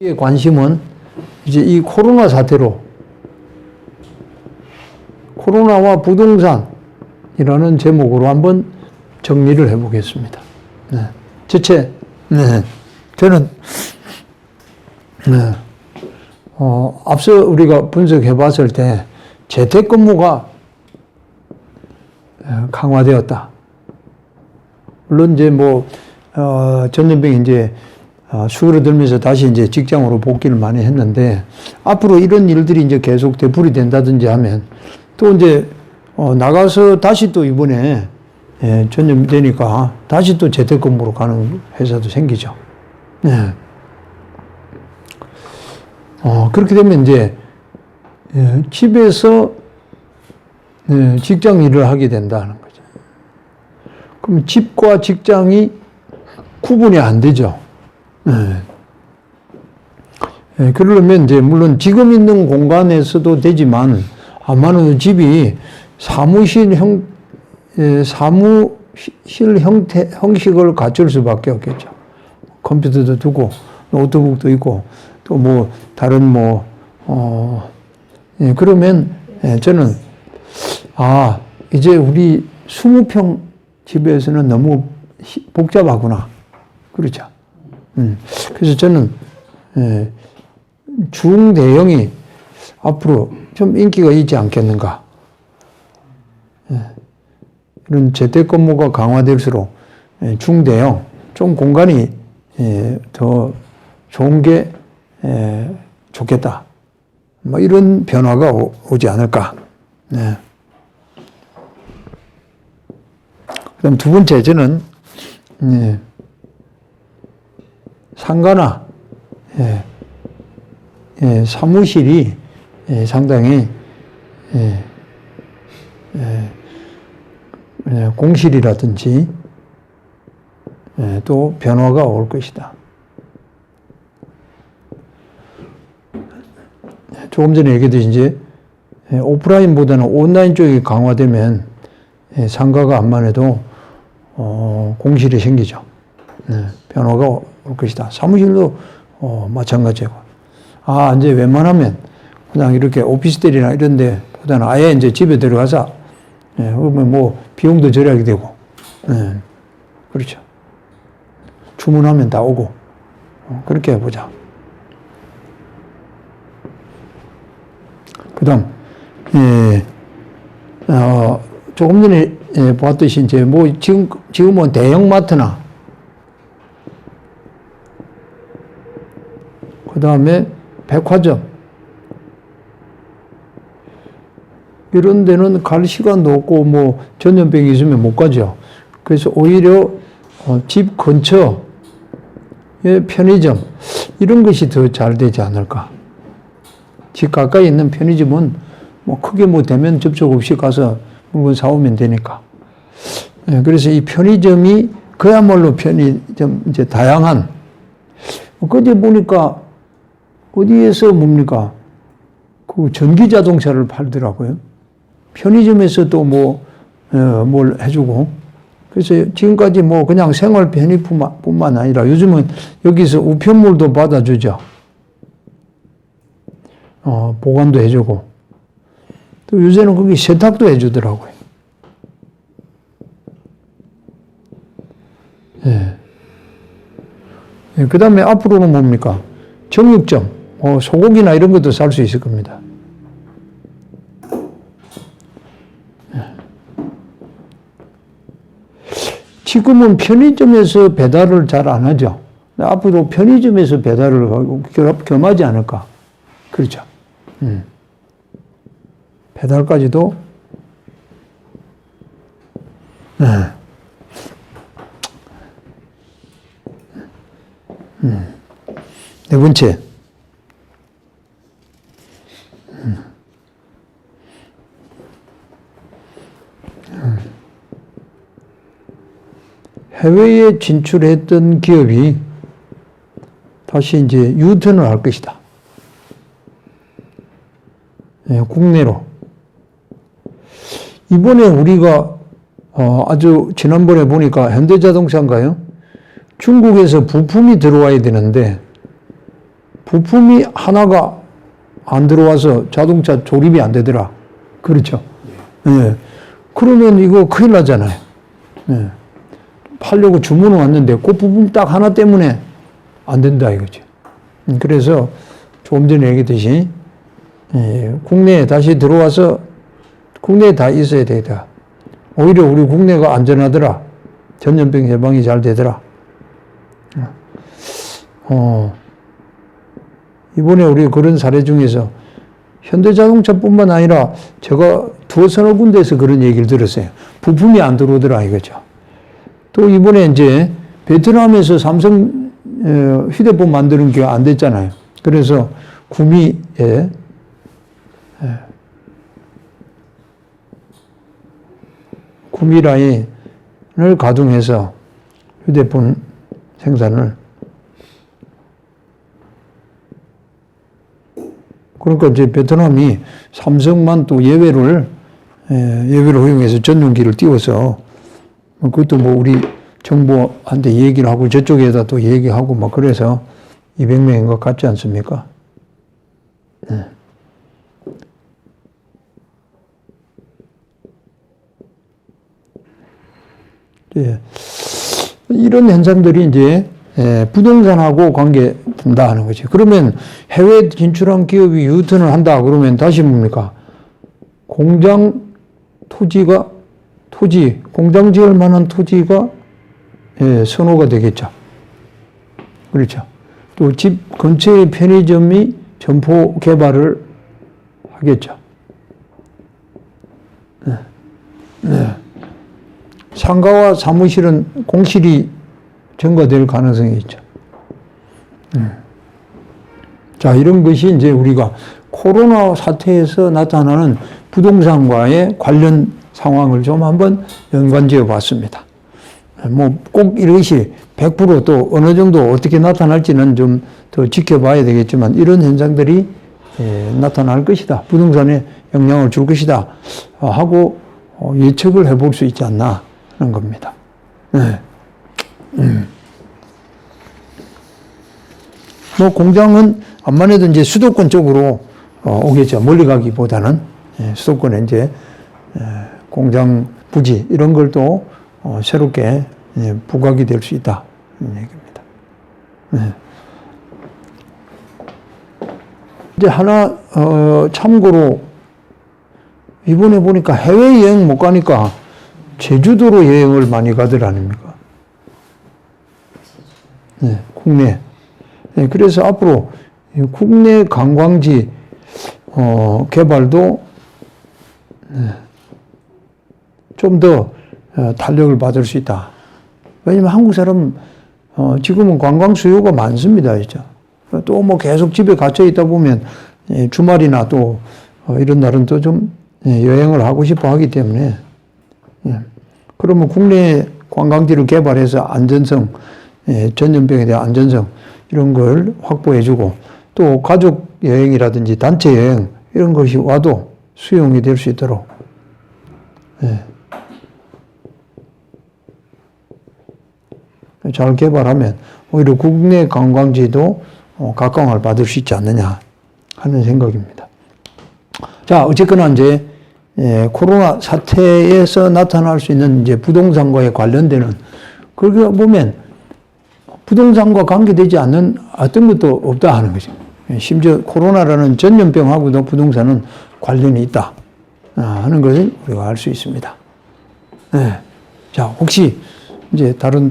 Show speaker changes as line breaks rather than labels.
의 관심은 이제 이 코로나 사태로 코로나와 부동산이라는 제목으로 한번 정리를 해보겠습니다. 네. 제체, 네. 저는, 네. 어, 앞서 우리가 분석해 봤을 때 재택근무가 어, 강화되었다. 물론 이제 뭐, 어, 전염병이 이제 어, 수그러들면서 다시 이제 직장으로 복귀를 많이 했는데 앞으로 이런 일들이 이제 계속 되풀이 된다든지 하면 또 이제 어, 나가서 다시 또 이번에 예, 전염되니까 다시 또 재택근무로 가는 회사도 생기죠. 네. 어, 그렇게 되면 이제 예, 집에서 예, 직장 일을 하게 된다는 거죠. 그럼 집과 직장이 구분이 안 되죠. 네. 예, 그러려면 이제 물론 지금 있는 공간에서도 되지만 아마는 집이 사무실 형 예, 사무실 형태 형식을 갖출 수밖에 없겠죠. 컴퓨터도 두고 노트북도 있고 또 뭐 다른 뭐 어, 예, 그러면 예, 저는 아 이제 우리 20평 집에서는 너무 히- 복잡하구나. 그렇죠. 음, 그래서 저는 예, 중대형이 앞으로 좀 인기가 있지 않겠는가. 예, 이런 재택근무가 강화될수록 예, 중대형, 좀 공간이 예, 더 좋은 게 예, 좋겠다. 뭐 이런 변화가 오, 오지 않을까. 네. 그다음 두 번째 저는 예, 상가나 예, 예, 사무실이 예, 상당히 예, 예, 예, 공실이라든지 예, 또 변화가 올 것이다. 조금 전에 얘기했듯이 이제 예, 오프라인보다는 온라인 쪽이 강화되면 예, 상가가 안만 해도 어, 공실이 생기죠. 네, 변화가 올 것이다. 사무실도 어, 마찬가지고. 아, 이제 웬만하면 그냥 이렇게 오피스텔이나 이런 데 보다는 아예 이제 집에 들어가서, 예, 그러면 뭐 비용도 절약이 되고, 예, 그렇죠. 주문하면 다 오고, 어, 그렇게 해보자. 그 다음, 예, 어, 조금 전에 예, 보았듯이 이제 뭐 지금, 지금은 대형마트나 그 다음에 백화점 이런 데는 갈 시간도 없고 뭐 전염병이 있으면 못 가죠. 그래서 오히려 어, 집 근처에 편의점 이런 것이 더 잘 되지 않을까. 집 가까이 있는 편의점은 뭐 크게 뭐 대면 접촉 없이 가서 물건 사오면 되니까. 예, 그래서 이 편의점이 그야말로 편의점 이제 다양한 그제 보니까 어디에서 뭡니까 그 전기 자동차를 팔더라고요. 편의점에서도 뭐, 어, 뭘 해주고. 그래서 지금까지 뭐 그냥 생활 편의뿐만 아니라 요즘은 여기서 우편물도 받아주죠. 어, 보관도 해주고. 또 요새는 거기 세탁도 해주더라고요. 예. 예, 그 다음에 앞으로는 뭡니까? 정육점, 뭐 소고기나 이런 것도 살 수 있을 겁니다. 예. 지금은 편의점에서 배달을 잘 안 하죠. 앞으로 편의점에서 배달을 겸하지 않을까. 그렇죠. 음. 배달까지도 네. 음. 네 번째 해외에 진출했던 기업이 다시 이제 유턴을 할 것이다. 예, 국내로. 이번에 우리가 어, 아주 지난번에 보니까 현대자동차인가요? 중국에서 부품이 들어와야 되는데 부품이 하나가 안 들어와서 자동차 조립이 안 되더라. 그렇죠. 예. 그러면 이거 큰일 나잖아요. 예. 팔려고 주문은 왔는데 그 부품 딱 하나 때문에 안 된다 이거죠. 음, 그래서 조금 전에 얘기했듯이 예, 국내에 다시 들어와서 국내에 다 있어야 되겠다. 오히려 우리 국내가 안전하더라. 전염병 예방이 잘 되더라. 어, 이번에 우리 그런 사례 중에서 현대자동차뿐만 아니라 제가 두어 서너 군데에서 그런 얘기를 들었어요. 부품이 안 들어오더라 이거죠. 또 이번에 이제 베트남에서 삼성 어, 휴대폰 만드는 게 안 됐잖아요. 그래서 구미에 예, 구미 라인을 가동해서 휴대폰 생산을 그러니까 이제 베트남이 삼성만 또 예외를 예, 예외를 허용해서 전용기를 띄워서 그것도 뭐 우리 정부한테 얘기를 하고 저쪽에다 또 얘기하고 막 그래서 200명인 것 같지 않습니까? 네. 예. 이런 현상들이 이제 예, 부동산하고 관계된다 하는 거죠. 그러면 해외 진출한 기업이 유턴을 한다 그러면 다시 뭡니까? 공장 토지가 토지 공장 지을 만한 토지가 예, 선호가 되겠죠. 그렇죠. 또 집 근처에 편의점이 점포 개발을 하겠죠. 네. 네. 상가와 사무실은 공실이 증가될 가능성이 있죠. 음. 자, 이런 것이 이제 우리가 코로나 사태에서 나타나는 부동산과의 관련 상황을 좀 한번 연관지어 봤습니다. 뭐 꼭 이것이 100%또 어느 정도 어떻게 나타날지는 좀 더 지켜봐야 되겠지만 이런 현상들이 예, 나타날 것이다. 부동산에 영향을 줄 것이다. 어, 하고 어, 예측을 해볼 수 있지 않나 하는 겁니다. 네. 음. 뭐 공장은 암만 해도 이제 수도권 쪽으로 어, 오겠죠. 멀리 가기보다는 예, 수도권에 이제 예, 공장 부지 이런 걸또 어, 새롭게 예, 부각이 될 수 있다 이런 얘기입니다. 네. 이제 하나 어, 참고로 이번에 보니까 해외 여행 못 가니까 제주도로 여행을 많이 가들 아닙니까? 네, 국내. 네, 그래서 앞으로 이 국내 관광지 어, 개발도 네, 좀더 어, 탄력을 받을 수 있다. 왜냐면 한국 사람 어, 지금은 관광 수요가 많습니다, 진짜. 또 뭐 계속 집에 갇혀 있다 보면 예, 주말이나 또 어, 이런 날은 또좀 예, 여행을 하고 싶어 하기 때문에 예. 그러면 국내 관광지를 개발해서 안전성, 예, 전염병에 대한 안전성 이런 걸 확보해주고 또 가족 여행이라든지 단체 여행 이런 것이 와도 수용이 될 수 있도록 잘 개발하면 오히려 국내 관광지도 어, 각광을 받을 수 있지 않느냐 하는 생각입니다. 자, 어쨌거나 이제 예, 코로나 사태에서 나타날 수 있는 이제 부동산과의 관련되는 그렇게 보면 부동산과 관계되지 않는 어떤 것도 없다 하는 거죠. 예, 심지어 코로나라는 전염병하고도 부동산은 관련이 있다 아, 하는 것을 우리가 알 수 있습니다. 네. 자, 혹시 이제 다른